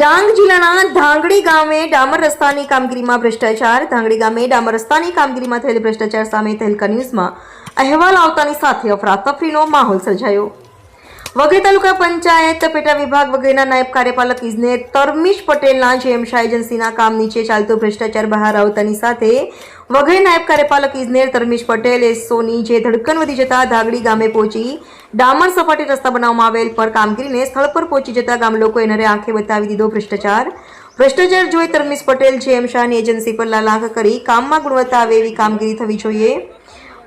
ડાંગ જિલ્લાના ધાંગડી ગામે ડામર રસ્તાની કામગીરીમાં ભ્રષ્ટાચાર. ધાંગડી ગામે ડામર રસ્તાની કામગીરીમાં થયેલ ભ્રષ્ટાચાર સામે તહેલકા ન્યૂઝમાં અહેવાલ આવતાની સાથે અફરાતફરીનો માહોલ સર્જાયો. વઘઈ તાલુકા પંચાયત પેટા વિભાગ વગેરેના નાયબ કાર્યપાલક ઇજનેર તરમીશ પટેલના જેએમ એજન્સીના કામ નીચે ચાલતો ભ્રષ્ટાચાર બહાર આવતાની સાથે વઘઈ નાયબ કાર્યપાલક ઇજનેર તરમીશ પટેલ એસોની જે ધડકન વધી જતા ધાગડી ગામે પહોંચી ડામર સપાટી રસ્તા બનાવવામાં આવેલ પર કામગીરીને સ્થળ પર પહોંચી જતા ગામ લોકોએ નરે આંખે બતાવી દીધો ભ્રષ્ટાચાર. ભ્રષ્ટાચાર જોઈ તરમીશ પટેલ જેમ શાહની એજન્સી પર લાલાંક કરી કામમાં ગુણવત્તા આવે એવી કામગીરી થવી જોઈએ.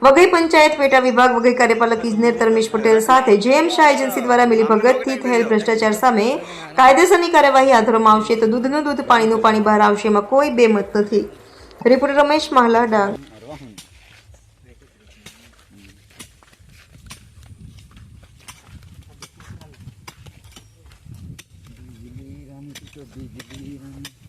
વઘઈ પંચાયત પેટા વિભાગ વઘઈ કાર્યપાલક ઇજનેર ધર્મેશ પટેલ સાથે જેએમ શાહ એજન્સી દ્વારા મિલીભગતથી થયેલ ભ્રષ્ટાચાર સામે કાયદેસરની કાર્યવાહી હાથ ધરવામાં આવશે તો દૂધનું દૂધ, પાણીનું પાણી બહાર આવશે એમાં કોઈ બેમત નથી. રિપોર્ટર રમેશ માહલા, ડાંગ. હા